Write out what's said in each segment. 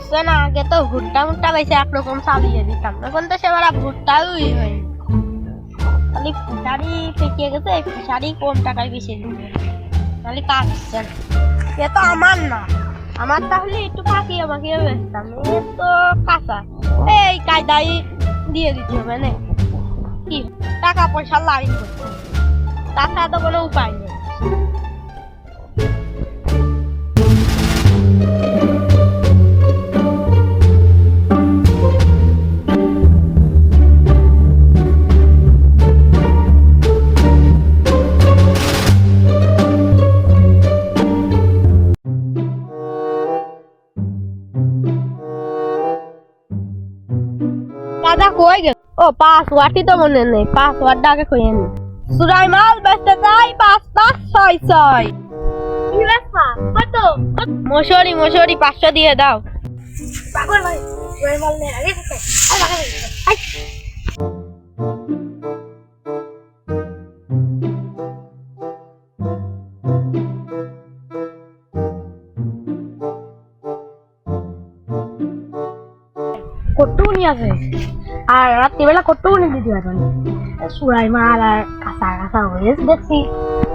হচ্ছে না? আগে তো ভুট্টা মুট্টা বেশি একরকম চালিয়ে দিতাম। এখন তো সেবার ভুট্টাই হয়নি খালি ফিশারি পেকে গেছে ফিশারি কম টাকায় বেশি দিবে তাহলে না এ তো আমার না। আমার তাহলে একটু পাকিয়ে পাকিয়ে বেচতাম। এ তো কাঁচা। এই কায়দাই দিয়ে দিতে হবে না। কি? টাকা পয়সা লাগবে তাছাড়া তো কোনো উপায় নেই। কই গেল ও পাসওয়ার্ডই তো মনে নেই পাসওয়ার্ডটা আগে কইয়ে নি সুরাই মাল বেচতে চাই পাঁচ পাঁচ ছয় ছয়। কি বেচবা কত? মশরি মশরি পাঁচশো দিয়ে দাও। পাগল ভাই সুরাই মাল নে আগে কটুনি আছে আর রাত্রিবেলা কটুনি দিতে পারবেন সুরাই মাল আর কাঁচা কাঁচা হয়ে দেখছি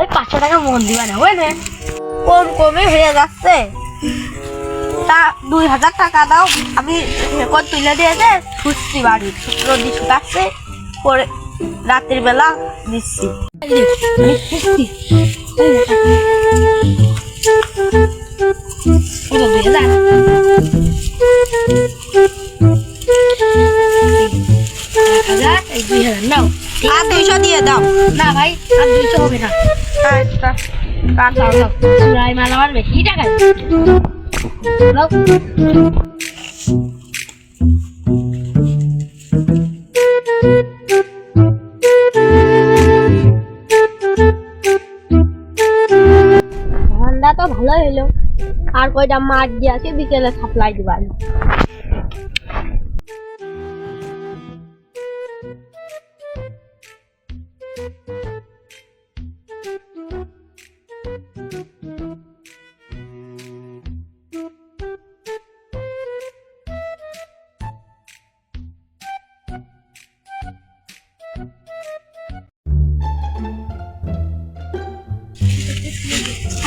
ওই পাঁচশো টাকা মন দিবা না বুঝলে কম কমে হয়ে যাচ্ছে তা দুই হাজার টাকা দাও আমি রেকর্ড তুলে দিয়েছে ছুটছি বাড়ি রোদি শুকাচ্ছে পরে রাত্রির বেলা দিচ্ছি আর দুইশো দিয়ে দাও না ভাই আর দুইশো। তো ভালোই হলো আর কয়টা মাছ দিয়ে আছে বিকেলে সাপ্লাই দিবার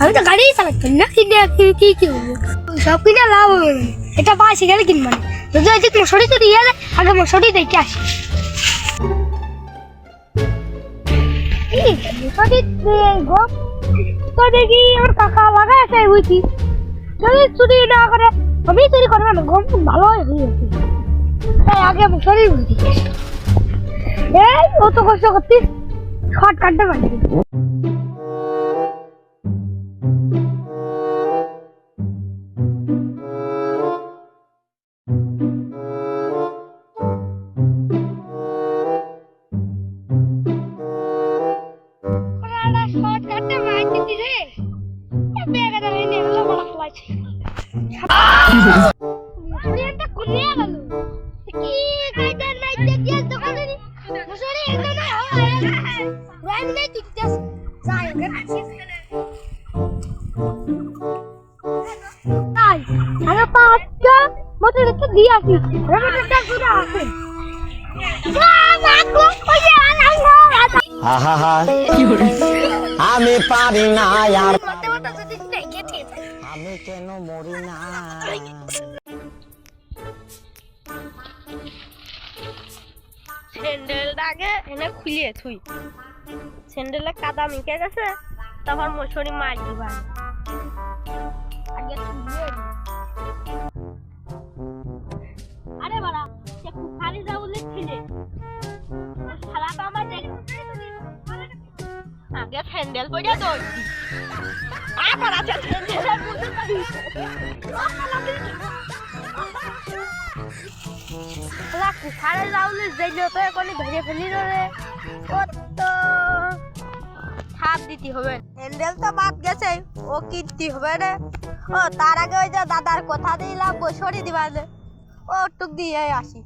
আমি তো গাড়ি চালাচ্ছি না। কিনে কি কি সব কিনে লাভ এটা পাইছে গেলে কিনবো না। যদি আজকে মশারি তো দিয়ে আগে মশারি দেখে আসি। তো দেখি আমার কাকা লাগা আছে বুঝছি যদি চুরি না করে, আমি চুরি করব না গম ভালো হয়ে তাই আগে মশারি বুঝি এই, অত কষ্ট করতিস? শর্ট কাটতে পারি বেগে দাঁড়াই নিয়ে বড় ফলাইছে মুসুরিয়ানটা কোনে গেল কি কাইদা নাই দেখিয়া দোকানে নি মুসুরি না হয় রাইম নাই তুই যাস যাই তাই আরে পাঁচটা মতো একটু দিয়ে আসি রেমোটটা ঘুরে আসে আমি পারি না আর আমি কেন মরি না? স্যান্ডেলটা আগে এনে খুলিয়ে থুই। স্যান্ডেলে কাদা মিকে গেছে, তারপর মশুরি মাছ দিবা। আগে স্যান্ডেল পরে দৌড়ছি আমার আছে স্যান্ডেল এখনই ভেঙে ফেলি রে ও তো ছাপ দিতে হবে। হ্যান্ডেল তো বাদ গেছে, ও কিনতে হবে রে। ও, তার আগে ওই যে দাদার কথা দিলাম বছরই দিবালে ও, টুক দিয়ে আসি।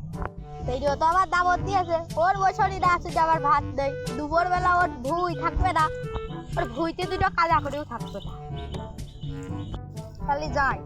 সেই তো আবার দাবত দিয়েছে ওর বছরই না আছে যে আবার ভাত দেয় দুপুর বেলা ওর ভুই থাকবে না। ওর ভুইতে দুটো কাজা করেও থাকবে না। খালি যাই।